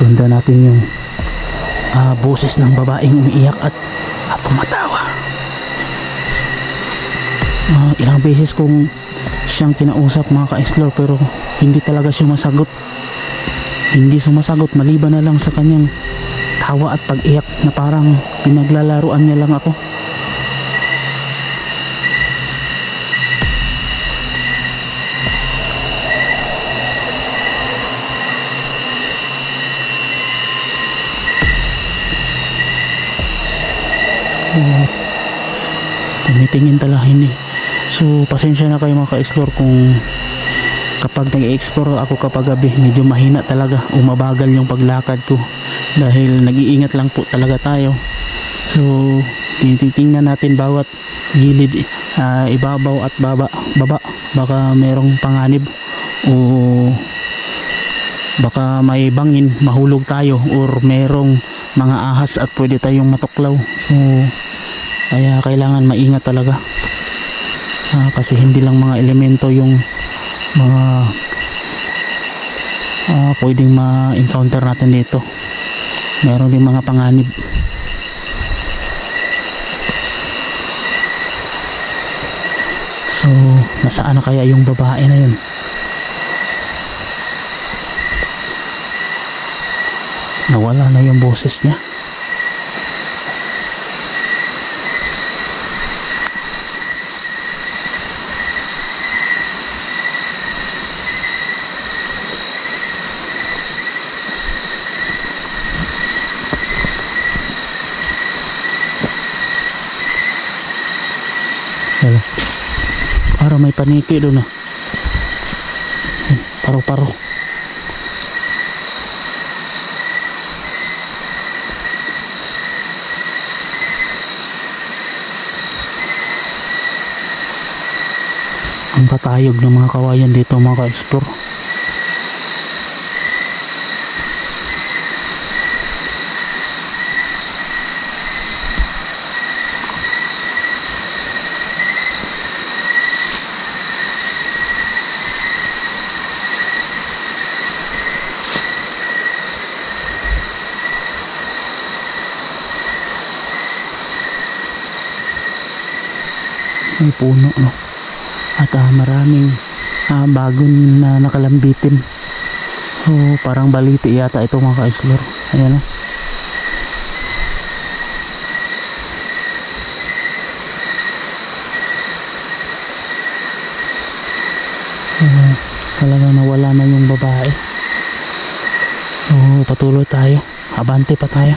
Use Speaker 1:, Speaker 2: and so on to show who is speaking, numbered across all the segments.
Speaker 1: Sundan natin yung ah, boses ng babaeng umiiyak at, at tumatawa. Ah, ilang beses kong siyang kinausap mga ka-explore pero hindi talaga siya masagot. Hindi sumasagot maliban na lang sa kanyang tawa at pag-iyak na parang pinaglalaruan niya lang ako. Oo. tumitingin talaga hindi. So pasensya na kayo mga ka-explore kung kapag nag-explore ako kapag gabi medyo mahina talaga. Umabagal yung paglakad ko. Dahil nag-iingat lang po talaga tayo. So tinitingnan natin bawat gilid ah, ibabaw at baba baba. Baka merong panganib o baka may bangin mahulog tayo or merong mga ahas at pwede tayong matuklaw. So kaya kailangan maingat talaga. Ah, kasi hindi lang mga elemento yung mga ah, pwedeng ma-encounter natin dito. Meron din mga panganib. So nasaan na kaya yung babae na yun nawala na yung boses niya Wala. Para may paniki doon ah. Paro-paro. Ang katayog ng mga kawayan dito mga ka-explore. may puno no at ah, maraming ah, bagon na nakalambitin. So parang baliti yata ito mga ka-explore ayan no so, talagang nawala na yung babae. So patuloy tayo. Abante pa tayo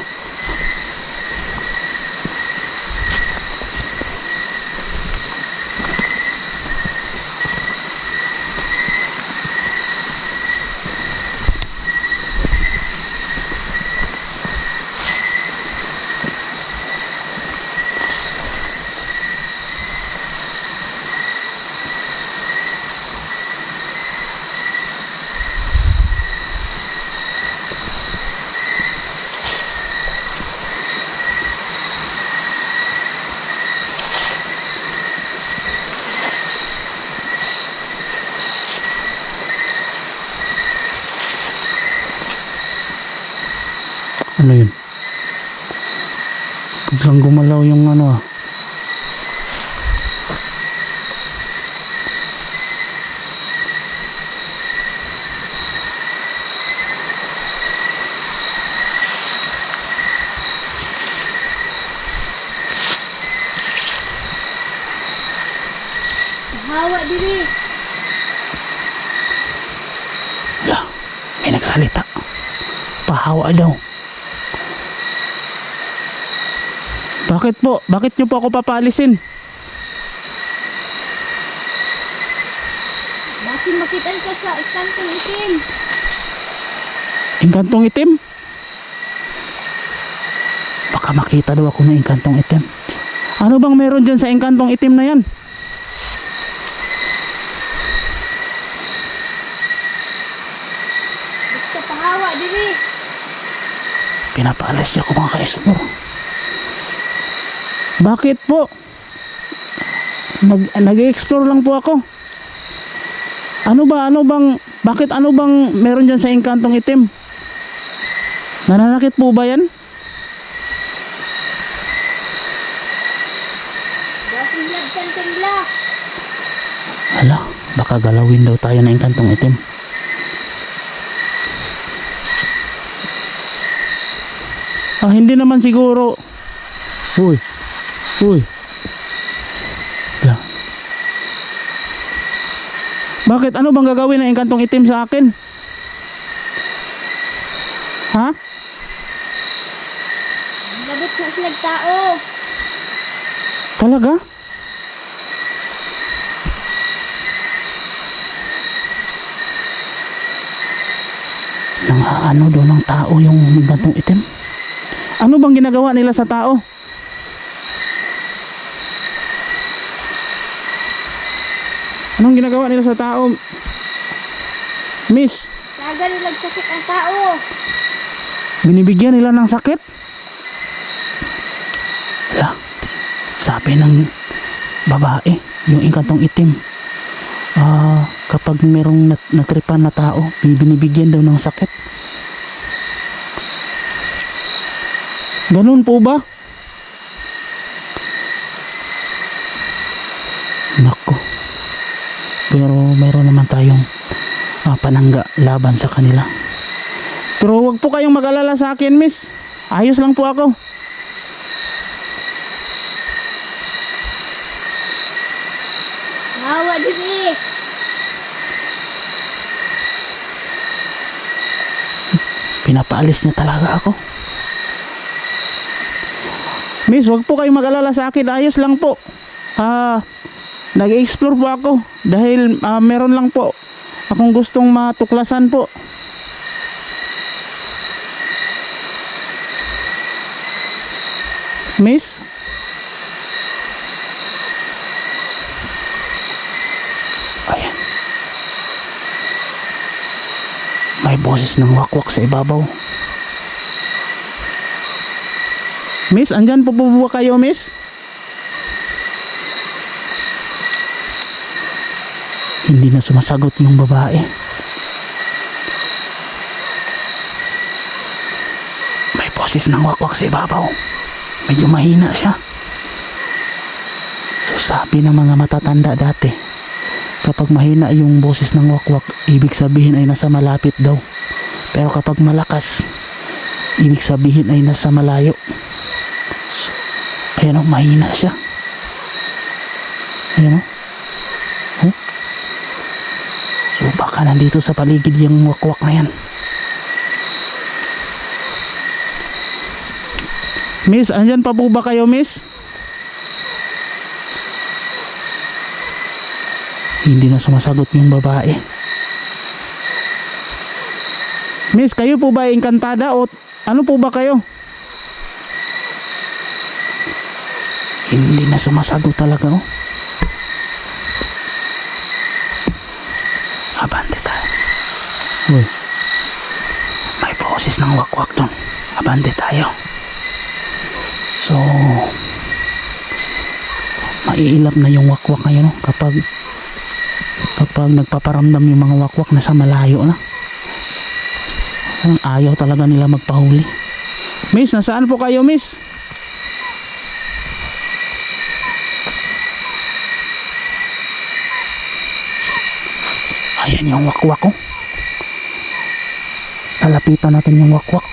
Speaker 1: Ano yun? Biglang gumalaw yung ano ah.
Speaker 2: Hawa diri.
Speaker 1: Wala, may nagsalita. Pahawa daw. Bakit po? Bakit nyo po ako papalisin?
Speaker 2: Basin makitan ka sa ikantong itim.
Speaker 1: Inkantong itim? Baka makita daw ako ng inkantong itim. Ano bang meron dyan sa inkantong itim na yan?
Speaker 2: Basta pahawa diri.
Speaker 1: Pinapaalis niya ako mga ka-explore. Bakit po? Nag, nag-explore lang po ako. Ano ba, ano bang, bakit ano bang meron dyan sa inkantong itim? Nananakit po ba yan? Hala, baka galawin daw tayo ng kantong itim. Ah, hindi naman siguro. Uy. Uy. Hala. Bakit? Ano bang gagawin ng kantong itim sa akin? Ha?
Speaker 2: Labot na silang tao.
Speaker 1: Talaga? Nang ano doon ng tao yung gantong itim? Ano bang ginagawa nila sa tao? Anong ginagawa nila sa tao? Miss,
Speaker 2: Taga nilang sakit ang tao.
Speaker 1: binibigyan nila ng sakit? Wala. Sabi ng babae, yung inkantong itim. Ah, kapag merong nat natripan na tao, binibigyan daw ng sakit. Ganun po ba? Pero meron naman tayong ah, panangga laban sa kanila. Pero wag po kayong mag-alala sa akin, miss. Ayos lang po ako.
Speaker 2: Hawa diri.
Speaker 1: Pinapaalis niya talaga ako. Miss, wag po kayong mag-alala sa akin. Ayos lang po. Ah, nag-explore po ako dahil ah, meron lang po akong gustong matuklasan po. Miss? Ayan. May boses ng wakwak sa ibabaw. Miss, andyan po po kayo, miss? Hindi na sumasagot yung babae. May boses ng wakwak sa ibabaw. Medyo mahina siya. So sabi ng mga matatanda dati, kapag mahina yung boses ng wakwak, ibig sabihin ay nasa malapit daw. Pero kapag malakas, ibig sabihin ay nasa malayo. Ayan o, mahina siya. Ayan o. Huh? So baka nandito sa paligid yung wakwak na yan. Miss, andyan pa po ba kayo, miss? Hindi na sumasagot yung babae. Miss, kayo po ba engkantada o ano po ba kayo? Hindi na sumasagot talaga oh. Abante tayo. Uy. May boses ng wakwak doon. Abante tayo. So, maiilap na yung wakwak ngayon oh, kapag kapag nagpaparamdam yung mga wakwak na sa malayo na. Ayaw talaga nila magpahuli. Miss, nasaan po kayo, miss? Ayan yung wakwak ko. Lalapitan natin yung wakwak.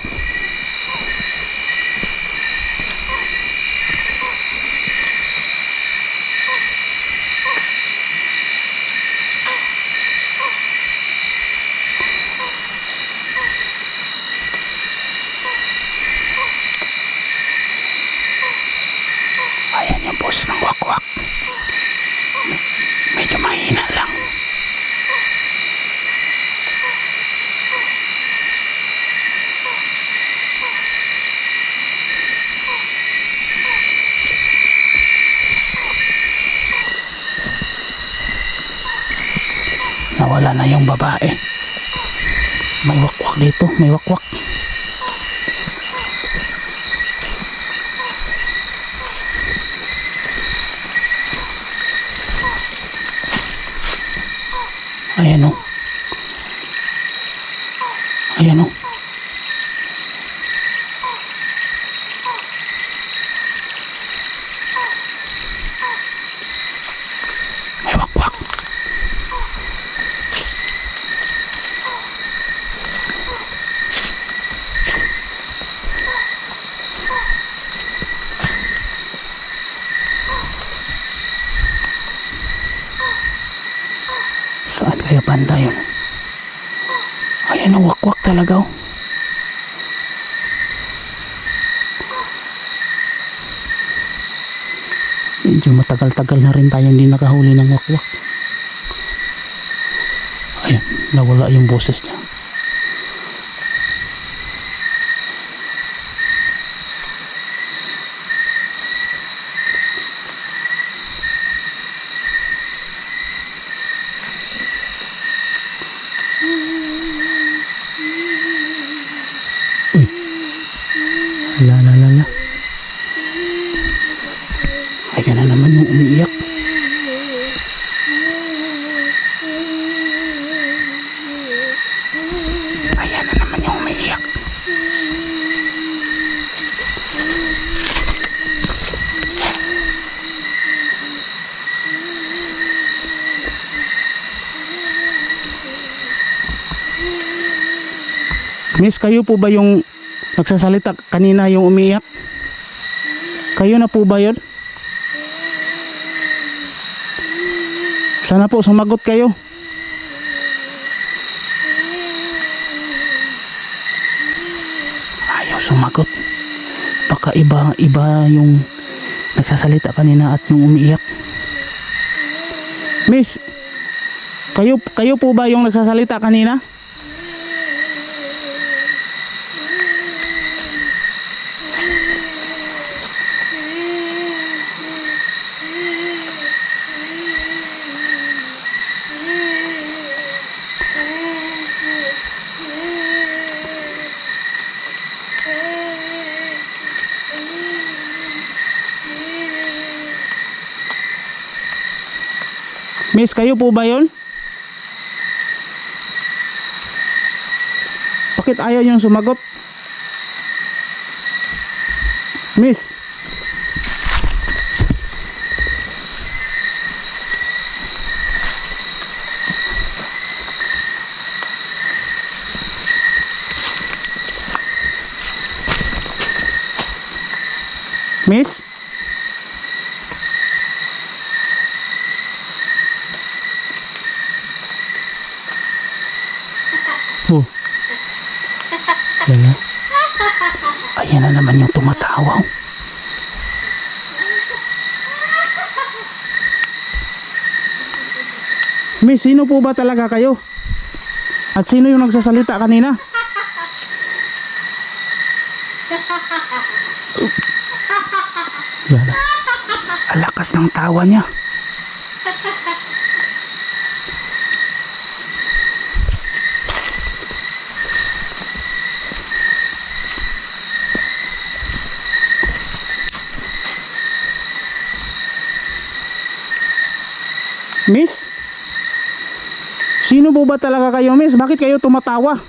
Speaker 1: Ayan yung boss ng wakwak. Medyo mahina lang. Na yung babae. May wakwak dito, may wakwak. Ayan o. Ayan o. Saan kaya banda yun? Ayan, oh, wakwak talaga oh. Medyo matagal-tagal na rin tayong hindi nakahuli ng wakwak. Ayan, nawala yung boses niya. Uy. La la la la. Ayan na naman yung umiiyak. Ayan na naman yung umiiyak. Miss, kayo po ba yung nagsasalita kanina yung umiiyak? Kayo na po ba yun? Sana po sumagot kayo. Ayaw sumagot. Baka iba iba yung nagsasalita kanina at yung umiiyak. Miss, kayo kayo po ba yung nagsasalita kanina? Miss, kayo po ba yun? Bakit ayaw yung sumagot? Miss. Miss? Oh. Lala. Ayan na naman yung tumatawa. Miss, sino po ba talaga kayo? At sino yung nagsasalita kanina? Lala. Alakas ng tawa niya. Miss? Sino po ba talaga kayo, miss? Bakit kayo tumatawa?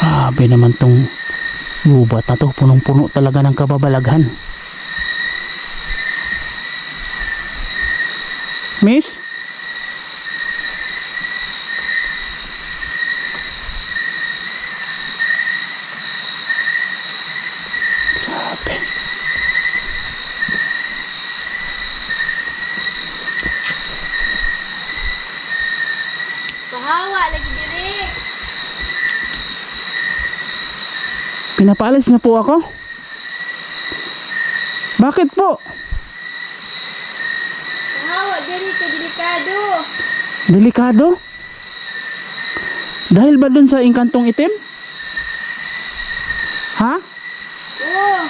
Speaker 1: Grabe naman tong gubat na to. Punong-puno talaga ng kababalaghan. Miss? Grabe.
Speaker 2: Bahawa lagi diri.
Speaker 1: Pinapaalis niya po ako? Bakit po?
Speaker 2: Bahawa diri delikado.
Speaker 1: Delikado? Dahil ba dun sa inkantong itim? Ha?
Speaker 2: Oh,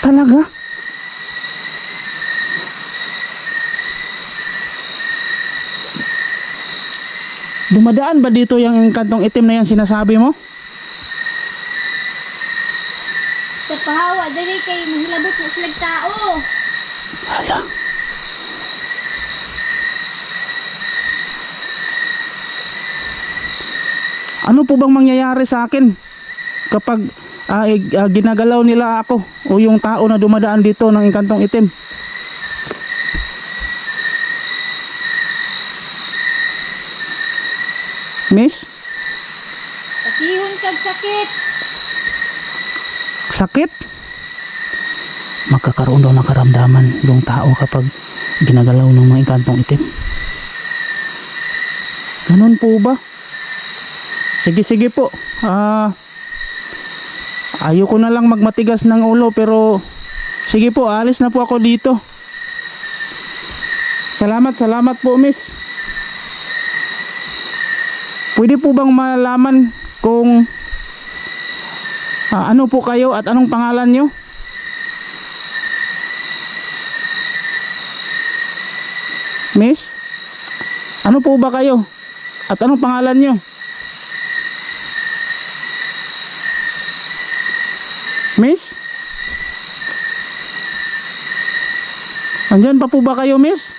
Speaker 1: Talaga? Dumadaan ba dito yung inkantong itim na yan sinasabi mo?
Speaker 2: sa pahawa diri kay mahilabot na sila tao.
Speaker 1: Hala. Ano po bang mangyayari sa akin kapag eh, ah, ginagalaw nila ako o yung tao na dumadaan dito ng inkantong itim? Miss?
Speaker 2: Pati Ihon kag sakit.
Speaker 1: sakit? Magkakaroon daw ng karamdaman yung tao kapag ginagalaw ng mga inkantong itim. Ganun po ba? Sige sige po. Ah ayoko na lang magmatigas ng ulo pero sige po alis na po ako dito. Salamat salamat po miss pwede po bang malaman kung Ah, ano po kayo at anong pangalan nyo? Miss? Ano po ba kayo? At anong pangalan nyo? Miss? Andyan pa po ba kayo, miss?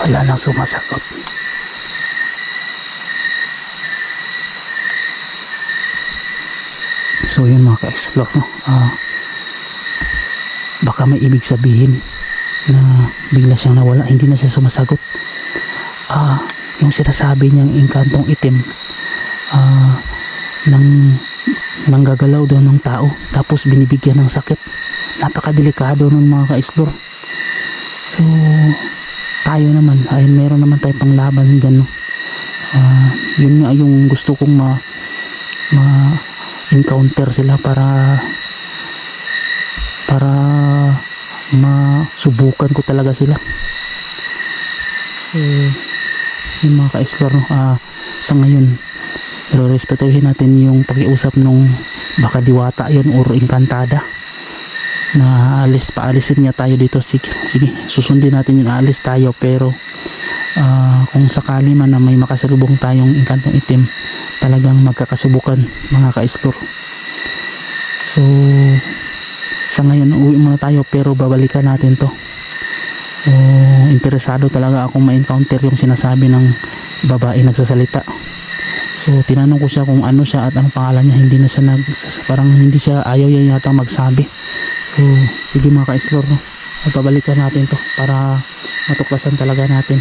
Speaker 1: Wala nang sumasagot. So yun mga ka-explore no? Ah, baka may ibig sabihin na bigla siyang nawala, hindi na siya sumasagot. Ah, yung sinasabi niyang inkantong itim ah, nang nanggagalaw daw ng tao tapos binibigyan ng sakit napakadelikado ng mga ka-explore so tayo naman ay meron naman tayong panglaban dyan no? Ah, yun nga yung gusto kong ma, ma encounter sila para para masubukan ko talaga sila eh, yung mga ka-explore no? ah, sa ngayon pero respetuhin natin yung pakiusap nung baka diwata yun or engkantada na alis paalisin niya tayo dito. Sige, sige. Susundin natin yung alis tayo pero ah, kung sakali man na may makasalubong tayong inkantong itim talagang magkakasubukan mga ka-explore. So sa ngayon uwi muna tayo pero babalikan natin to. So, interesado talaga akong ma-encounter yung sinasabi ng babae nagsasalita. So tinanong ko siya kung ano siya at anong pangalan niya. Hindi na siya nag parang hindi siya ayaw niya yata magsabi so sige mga ka-explore no? At babalikan natin to para matuklasan talaga natin